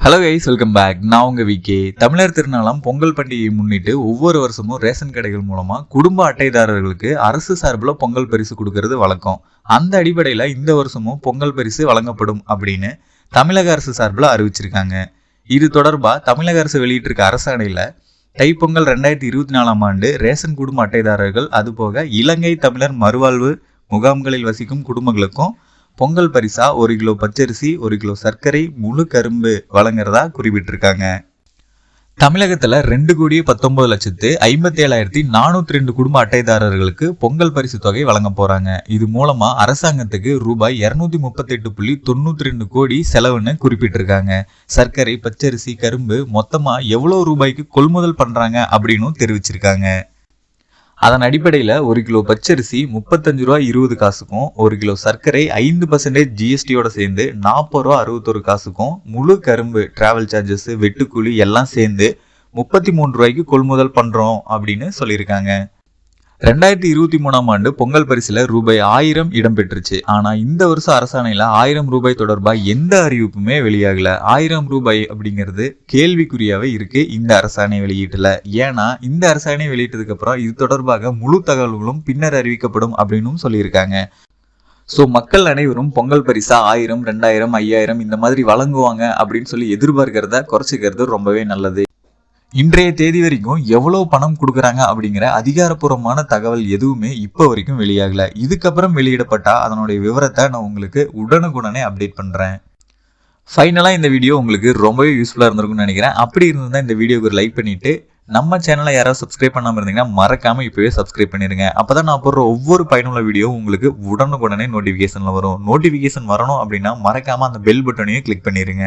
Hello guys welcome back நான் உங்க VK தமிழர் திருநாளாம் பொங்கல் பண்டிகையை முன்னிட்டு ஒவ்வொரு வருஷமும் ரேஷன் கடைகள் மூலமாக குடும்ப அட்டைதாரர்களுக்கு அரசு சார்பில் பொங்கல் பரிசு கொடுக்கறது வழக்கம். அந்த அடிப்படையில் இந்த வருஷமும் பொங்கல் பரிசு வழங்கப்படும் அப்படின்னு தமிழக அரசு சார்பில் அறிவிச்சிருக்காங்க. இது தொடர்பாக தமிழக அரசு வெளியிட்டிருக்க அரசாணையில் தைப்பொங்கல் ரெண்டாயிரத்தி இருபத்தி நாலாம் ஆண்டு ரேஷன் குடும்ப அட்டைதாரர்கள் அதுபோக இலங்கை தமிழர் மறுவாழ்வு முகாம்களில் வசிக்கும் குடும்பங்களுக்கும் பொங்கல் பரிசா ஒரு கிலோ பச்சரிசி ஒரு கிலோ சர்க்கரை முழு கரும்பு வழங்குறதா குறிப்பிட்டிருக்காங்க. தமிழகத்தில் ரெண்டு கோடியே பத்தொன்பது லட்சத்து ஐம்பத்தி ஏழாயிரத்தி நானூத்தி ரெண்டு குடும்ப அட்டைதாரர்களுக்கு பொங்கல் பரிசு தொகை வழங்க போறாங்க. இது மூலமா அரசாங்கத்துக்கு ரூபாய் இருநூத்தி முப்பத்தி எட்டு புள்ளி தொண்ணூத்தி ரெண்டு கோடி செலவுன்னு குறிப்பிட்டிருக்காங்க. சர்க்கரை பச்சரிசி கரும்பு மொத்தமா எவ்வளவு ரூபாய்க்கு கொள்முதல் பண்றாங்க அப்படின்னு தெரிவிச்சிருக்காங்க. அதன் அடிப்படையில் ஒரு கிலோ பச்சரிசி முப்பத்தஞ்சு ரூபா இருபது காசுக்கும் ஒரு கிலோ சர்க்கரை ஐந்து பர்சன்டேஜ் ஜிஎஸ்டியோட சேர்ந்து நாற்பது ரூபா அறுபத்தொரு காசுக்கும் முழு கரும்பு டிராவல் சார்ஜஸ் வெட்டுக்கூலி எல்லாம் சேர்ந்து முப்பத்தி மூணு ரூபாய்க்கு கொள்முதல் பண்ணுறோம் அப்படின்னு சொல்லியிருக்காங்க. ரெண்டாயிரத்தி இருபத்தி மூணாம் ஆண்டு பொங்கல் பரிசுல ரூபாய் ஆயிரம் இடம்பெற்றுச்சு ஆனா இந்த வருஷம் அரசாணையில ஆயிரம் ரூபாய் தொடர்பா எந்த அறிவிப்புமே வெளியாகல. ஆயிரம் ரூபாய் அப்படிங்கிறது கேள்விக்குறியாவே இருக்கு இந்த அரசாணை வெளியீட்டுல. ஏன்னா இந்த அரசாணை வெளியிட்டதுக்கு அப்புறம் இது தொடர்பாக முழு தகவல்களும் பின்னர் அறிவிக்கப்படும் அப்படின்னு சொல்லியிருக்காங்க. ஸோ மக்கள் அனைவரும் பொங்கல் பரிசா ஆயிரம் ரெண்டாயிரம் ஐயாயிரம் இந்த மாதிரி வழங்குவாங்க அப்படின்னு சொல்லி எதிர்பார்க்கிறத குறைச்சிக்கிறது ரொம்பவே நல்லது. இன்றைய தேதி வரைக்கும் எவ்வளவு பணம் கொடுக்குறாங்க அப்படிங்கிற அதிகாரப்பூர்வமான தகவல் எதுவுமே இப்போ வரைக்கும் வெளியாகல. இதுக்கப்புறம் வெளியிடப்பட்டா அதனுடைய விவரத்தை நான் உங்களுக்கு உடனுக்குடனே அப்டேட் பண்றேன். ஃபைனலாக இந்த வீடியோ உங்களுக்கு ரொம்பவே யூஸ்ஃபுல்லாக இருந்திருக்கும்னு நினைக்கிறேன். அப்படி இருந்தால் இந்த வீடியோக்கு ஒரு லைக் பண்ணிட்டு நம்ம சேனலை யாராவது சப்ஸ்கிரைப் பண்ணாமல் இருந்தீங்கன்னா மறக்காமல் இப்போவே சப்ஸ்கிரைப் பண்ணிடுங்க அப்போ தான் நான் போடுற ஒவ்வொரு பயனுள்ள வீடியோ உங்களுக்கு உடனுக்குடனே நோட்டிஃபிகேஷனில் வரும். நோட்டிஃபிகேஷன் வரணும் அப்படின்னா மறக்காமல் அந்த பெல் பட்டனையும் கிளிக் பண்ணிடுங்க